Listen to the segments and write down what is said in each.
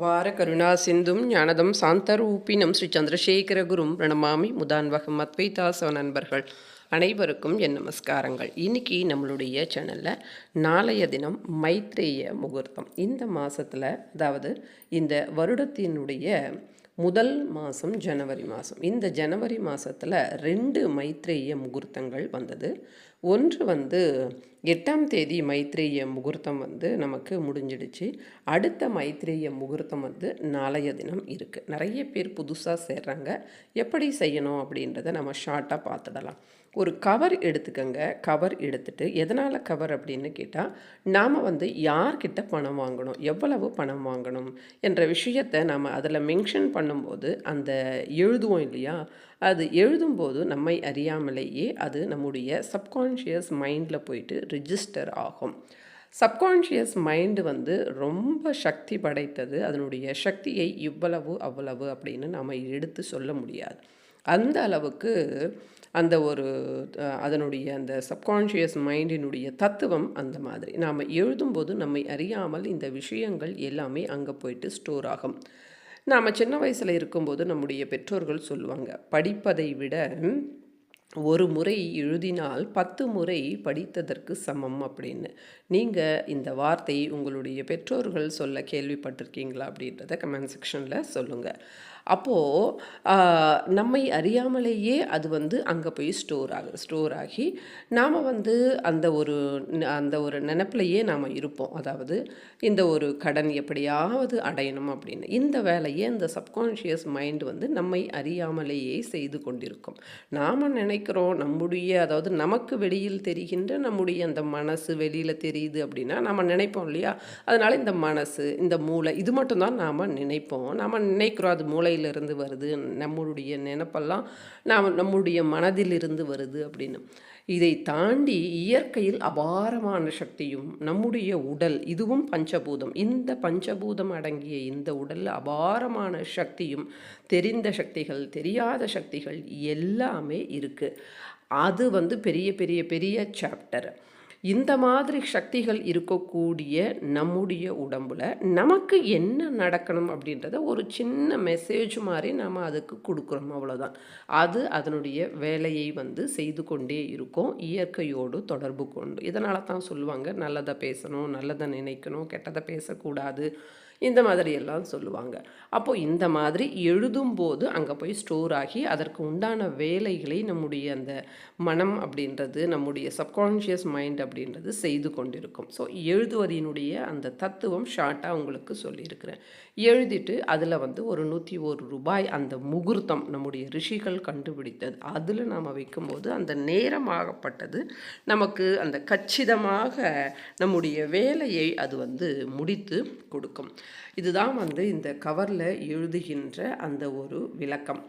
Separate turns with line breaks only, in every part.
அபார கருணா சிந்தும் ஞானதம் சாந்தரூபினம் ஸ்ரீ சந்திரசேகர குரும் பிரணமாமி முதான்வகம் அத்வைதாசவ நண்பர்கள் அனைவருக்கும் என் நமஸ்காரங்கள். இன்னைக்கு நம்மளுடைய சேனலில் நாளைய தினம் மைத்ரேய முகூர்த்தம். இந்த மாதத்தில் அதாவது இந்த வருடத்தினுடைய முதல் மாதம் ஜனவரி மாதம் இந்த ஜனவரி மாதத்தில் ரெண்டு மைத்ரேய முகூர்த்தங்கள் வந்தது. ஒன்று வந்து எட்டாம் தேதி மைத்ரேய முகூர்த்தம் வந்து நமக்கு முடிஞ்சிடுச்சு. அடுத்த மைத்ரேய முகூர்த்தம் வந்து நாளைய தினம் இருக்குது நிறைய பேர் புதுசாக சேர்றாங்க. எப்படி செய்யணும் அப்படின்றத நம்ம ஷார்ட்டாக பார்த்துடலாம். ஒரு கவர் எடுத்துக்கங்க. கவர் எடுத்துட்டு எதனால் கவர் அப்படின்னு கேட்டால் நாம் வந்து யார்கிட்ட பணம் வாங்கணும்? எவ்வளவு பணம் வாங்கணும்? என்ற விஷயத்தை நாம் அதில் மென்ஷன் பண்ண பண்ணும்போது அந்த எழுதுவோம் இல்லையா? அது எழுதும்போது நம்மை அறியாமலேயே அது நம்முடைய சப்கான்ஷியஸ் மைண்டில் போயிட்டு ரிஜிஸ்டர் ஆகும். சப்கான்ஷியஸ் மைண்டு வந்து ரொம்ப சக்தி படைத்தது. அதனுடைய சக்தியை இவ்வளவு அவ்வளவு அப்படின்னு நாம் எடுத்து சொல்ல முடியாது. அந்த அளவுக்கு அந்த ஒரு அதனுடைய அந்த சப்கான்ஷியஸ் மைண்டினுடைய தத்துவம் அந்த மாதிரி. நாம் எழுதும்போது நம்மை அறியாமல் இந்த விஷயங்கள் எல்லாமே அங்கே போயிட்டு ஸ்டோர் ஆகும். நாம் சின்ன வயசில் இருக்கும்போது நம்முடைய பெற்றோர்கள் சொல்லுவாங்க படிப்பதை விட ஒரு முறை எழுதினால் பத்து முறை படித்ததற்கு சமம் அப்படின்னு. நீங்கள் இந்த வார்த்தை உங்களுடைய பெற்றோர்கள் சொல்ல கேள்விப்பட்டிருக்கீங்களா அப்படின்றத கமெண்ட் செக்ஷனில் சொல்லுங்கள் அப்போது நம்மை அறியாமலேயே அது வந்து அங்கே போய் ஸ்டோர் ஆகுது ஸ்டோர் ஆகி நாம் வந்து அந்த ஒரு அந்த ஒரு நினப்பிலையே நாம் இருப்போம். அதாவது இந்த ஒரு கடன் எப்படியாவது அடையணும் அப்படின்னு. இந்த வேலையை இந்த சப்கான்ஷியஸ் மைண்ட் வந்து நம்மை அறியாமலேயே செய்து கொண்டிருக்கும். நாம் நினைக்கிறோம் நம்முடைய அதாவது நமக்கு வெளியில் தெரிகின்ற நம்முடைய அந்த மனசு வெளியில் தெரியுது அப்படின்னா நம்ம நினைப்போம் இல்லையா? அதனால் இந்த மனசு இந்த மூளை இது மட்டும்தான் நாம் நினைப்போம். நாம் நினைக்கிறோம் அது மூளை மூளையிலிருந்து வருது. நம்மளுடைய நினப்பெல்லாம் நாம் நம்முடைய மனதிலிருந்து வருது அப்படின்னு. இதை தாண்டி இயற்கையில் அபாரமான சக்தியும் நம்முடைய உடல் இதுவும் பஞ்சபூதம். இந்த பஞ்சபூதம் அடங்கிய இந்த உடலில் அபாரமான சக்தியும் தெரிந்த சக்திகள் தெரியாத சக்திகள் எல்லாமே இருக்குது அது வந்து பெரிய பெரிய பெரிய சாப்டர் இந்த மாதிரி சக்திகள் இருக்கக்கூடிய நம்முடைய உடம்புல நமக்கு என்ன நடக்கணும் அப்படின்றத ஒரு சின்ன மெசேஜ் மாதிரி நாம் அதுக்கு கொடுக்குறோம் அவ்வளோதான் அது அதனுடைய வேலையை வந்து செய்து கொண்டே இருக்கும் இயற்கையோடு தொடர்பு கொண்டு. இதனால தான் சொல்லுவாங்க நல்லதை பேசணும் நல்லதை நினைக்கணும் கெட்டதை பேசக்கூடாது இந்த மாதிரி எல்லாம் சொல்லுவாங்க. அப்போது இந்த மாதிரி எழுதும்போது அங்கே போய் ஸ்டோர் ஆகி அதற்கு உண்டான வேலைகளை நம்முடைய அந்த மனம் அப்படின்றது நம்முடைய சப்கான்ஷியஸ் மைண்ட் அப்படின்றது செய்து கொண்டிருக்கும். ஸோ எழுதுவதினுடைய அந்த தத்துவம் ஷார்ட்டாக உங்களுக்கு சொல்லியிருக்கிறேன். எழுதிட்டு அதில் வந்து ஒரு நூற்றி ஒரு ரூபாய் அந்த முகூர்த்தம் நம்முடைய ரிஷிகள் கண்டுபிடித்தது. அதில் நாம் வைக்கும்போது அந்த நேரமாகப்பட்டது. நமக்கு அந்த கச்சிதமாக நம்முடைய வேலையை அது வந்து முடித்து கொடுக்கும். இதுதான் வந்து இந்த கவரில் எழுதுகின்ற அந்த ஒரு விளக்கம்.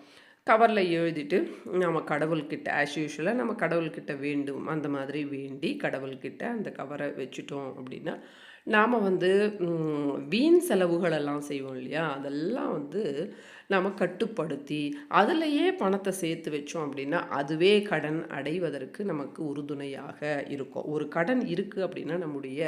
கவரில் எழுதிட்டு நம்ம கடவுள்கிட்ட ஆஸ் யூஷுவலாக நம்ம கடவுள்கிட்ட வேண்டும். அந்த மாதிரி வேண்டி கடவுள்கிட்ட அந்த கவரை வச்சுட்டோம் அப்படின்னா நாம் வந்து வீண் செலவுகளெல்லாம் செய்வோம் இல்லையா? அதெல்லாம் வந்து நாம் கட்டுப்படுத்தி அதிலையே பணத்தை சேர்த்து வச்சோம் அப்படின்னா அதுவே கடன் அடைவதற்கு நமக்கு உறுதுணையாக இருக்கும். ஒரு கடன் இருக்குது அப்படின்னா நம்முடைய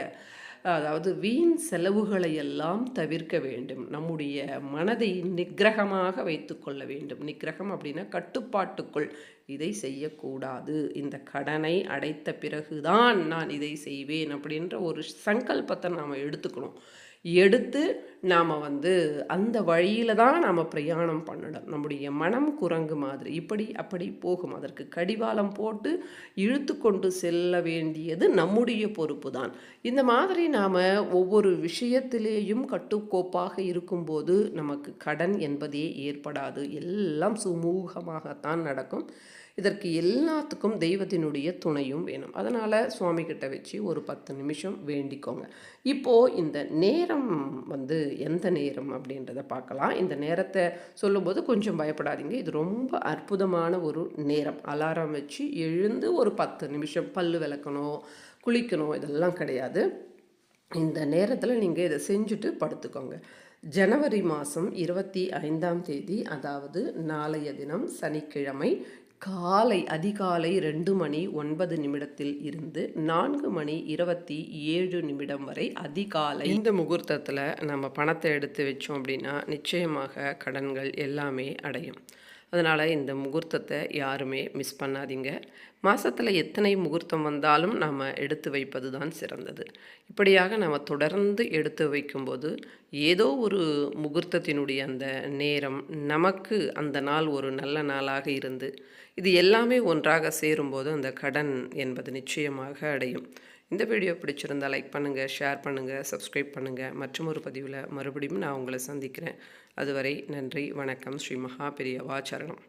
அதாவது வீண் செலவுகளை எல்லாம் தவிர்க்க வேண்டும். நம்முடைய மனதை நிக்கிரகமாக வைத்துக்கொள்ள வேண்டும். நிக்கிரகம் அப்படின்னா கட்டுப்பாட்டுக்குள் இதை செய்யக்கூடாது. இந்த கடனை அடைத்த பிறகுதான் நான் இதை செய்வேன் அப்படின்ற ஒரு சங்கல்பத்தை நாம் எடுத்துக்கணும். எடுத்து நாம் வந்து அந்த வழியில் தான் நாம் பிரயாணம் பண்ணணும். நம்முடைய மனம் குரங்கு மாதிரி. இப்படி அப்படி போகும். அதற்கு கடிவாளம் போட்டு இழுத்து கொண்டு செல்ல வேண்டியது நம்முடைய பொறுப்பு தான். இந்த மாதிரி நாம் ஒவ்வொரு விஷயத்திலேயும் கட்டுக்கோப்பாக இருக்கும்போது நமக்கு கடன் என்பதே ஏற்படாது. எல்லாம் சுமூகமாகத்தான் நடக்கும். இதற்கு எல்லாத்துக்கும் தெய்வத்தினுடைய துணையும் வேணும். அதனால் சுவாமி கிட்ட வச்சு ஒரு பத்து நிமிஷம் வேண்டிக்கோங்க. இப்போது இந்த நேரம் வந்து எந்த நேரம் அப்படின்றத பார்க்கலாம். இந்த நேரத்தை சொல்லும்போது கொஞ்சம் பயப்படாதீங்க. இது ரொம்ப அற்புதமான ஒரு நேரம். அலாரம் வச்சு எழுந்து ஒரு பத்து நிமிஷம் பல் விளக்கணும் குளிக்கணும் இதெல்லாம் கிடையாது. இந்த நேரத்தில் நீங்கள் இதை செஞ்சுட்டு படுத்துக்கோங்க. ஜனவரி மாதம் இருபத்தி ஐந்தாம் தேதி அதாவது நாளைய தினம் சனிக்கிழமை காலை அதிகாலை ரெண்டு மணி ஒன்பது நிமிடத்தில் இருந்து நான்கு மணி இருபத்தி ஏழு நிமிடம் வரை அதிகாலை. இந்த முகூர்த்தத்தில் நம்ம பணத்தை எடுத்து வச்சோம் அப்படின்னா நிச்சயமாக கடன்கள் எல்லாமே அடையும். அதனால் இந்த முகூர்த்தத்தை யாருமே மிஸ் பண்ணாதீங்க. மாதத்தில் எத்தனை முகூர்த்தம் வந்தாலும் நாம் எடுத்து வைப்பது தான் சிறந்தது. இப்படியாக நம்ம தொடர்ந்து எடுத்து வைக்கும்போது ஏதோ ஒரு முகூர்த்தத்தினுடைய அந்த நேரம் நமக்கு அந்த நாள் ஒரு நல்ல நாளாக இருந்து இது எல்லாமே ஒன்றாக சேரும்போது அந்த கடன் என்பது நிச்சயமாக அடையும். இந்த வீடியோ பிடிச்சிருந்தா லைக் பண்ணுங்கள் ஷேர் பண்ணுங்கள் சப்ஸ்கிரைப் பண்ணுங்கள் மற்றும் ஒரு பதிவில் மறுபடியும் நான் உங்களை சந்திக்கிறேன். அதுவரை நன்றி வணக்கம். ஸ்ரீ மகா பெரியவா சரணம்.